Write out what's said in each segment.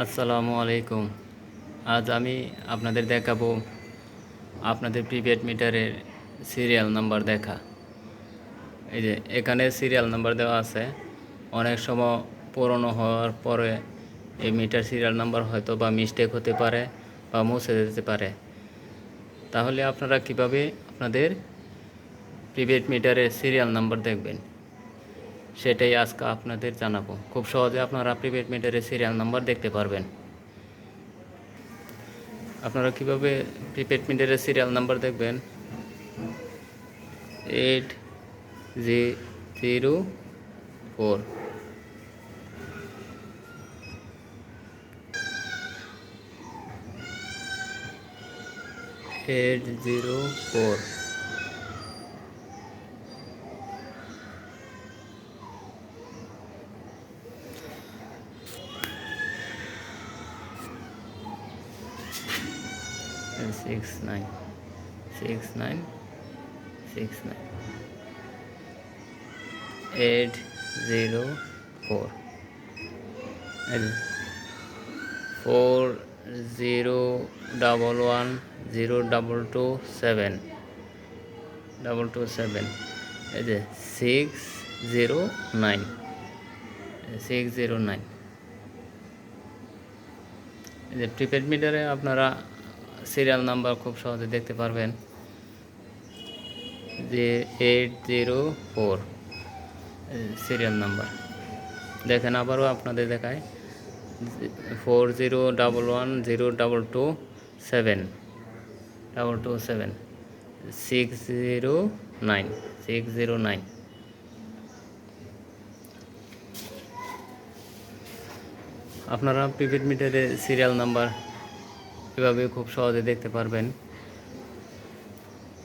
আসসালামু আলাইকুম। আজ আমি আপনাদের দেখাবো আপনাদের প্রিপেড মিটারের সিরিয়াল নাম্বার দেখা। এই যে এখানে সিরিয়াল নাম্বার দেওয়া আছে। অনেক সময় পুরনো হওয়ার পরে এই মিটার সিরিয়াল নাম্বার হয়তো বা মিস্টেক হতে পারে বা মুছে যেতে পারে। তাহলে আপনারা কীভাবে আপনাদের প্রিপেড মিটারের সিরিয়াল নাম্বার দেখবেন? সেটাই আজকে আপনাদের জানাব। খুব সহজে আপনারা প্রিপেড মিটারের সিরিয়াল নাম্বার দেখতে পারবেন। আপনারা কীভাবে প্রিপেড মিটারের সিরিয়াল নাম্বার দেখবেন? Eight G zero four eight zero four six nine six nine six nine eight zero four four zero double one zero double two seven double two seven এই যে six zero nine six zero nine এই যে prepaid মিটারে আপনারা serial number খুব সহজে দেখতে পারবেন। যে eight zero four serial number দেখেন আবারও আপনাদের দেখায়। Four zero double one zero double two seven double two seven six zero nine six zero nine আপনারা প্রিপেড মিটারে সিরিয়াল নাম্বার এভাবে খুব সহজে দেখতে পারবেন।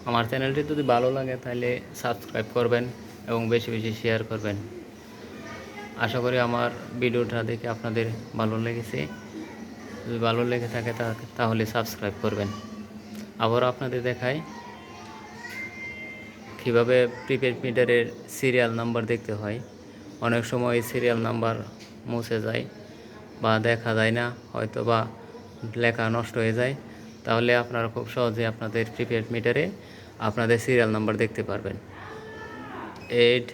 আমার চ্যানেলটি যদি ভালো লাগে তাহলে সাবস্ক্রাইব করবেন এবং বেশি বেশি শেয়ার করবেন। আশা করি আমার ভিডিওটা দেখে আপনাদের ভালো লেগেছে। যদি ভালো লেগে থাকে তাহলে সাবস্ক্রাইব করবেন। আবারও আপনাদের দেখায় কীভাবে প্রিপেড মিটারের সিরিয়াল নাম্বার দেখতে হয়। অনেক সময় সিরিয়াল নাম্বার মুছে যায় বা দেখা যায় না হয়তো বা লেখা নষ্ট হয়ে যায়, তাহলে আপনারা খুব সহজে আপনাদের প্রিপেড মিটারে আপনাদের সিরিয়াল নাম্বার দেখতে পারবেন। এইট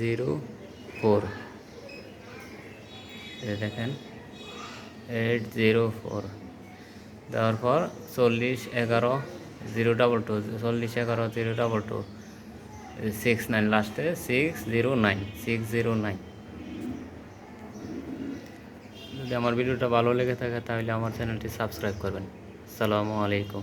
জিরো ফোর দেখেন এইট জিরো ফোর দেওয়ার পর চল্লিশ এগারো জিরো ডাবল টু চল্লিশ এগারো zero double two six nine লাস্টে six zero nine six zero nine যদি আমার ভিডিওটা ভালো লেগে থাকে তাহলে আমার চ্যানেলটি সাবস্ক্রাইব করবেন। আসসালামু আলাইকুম।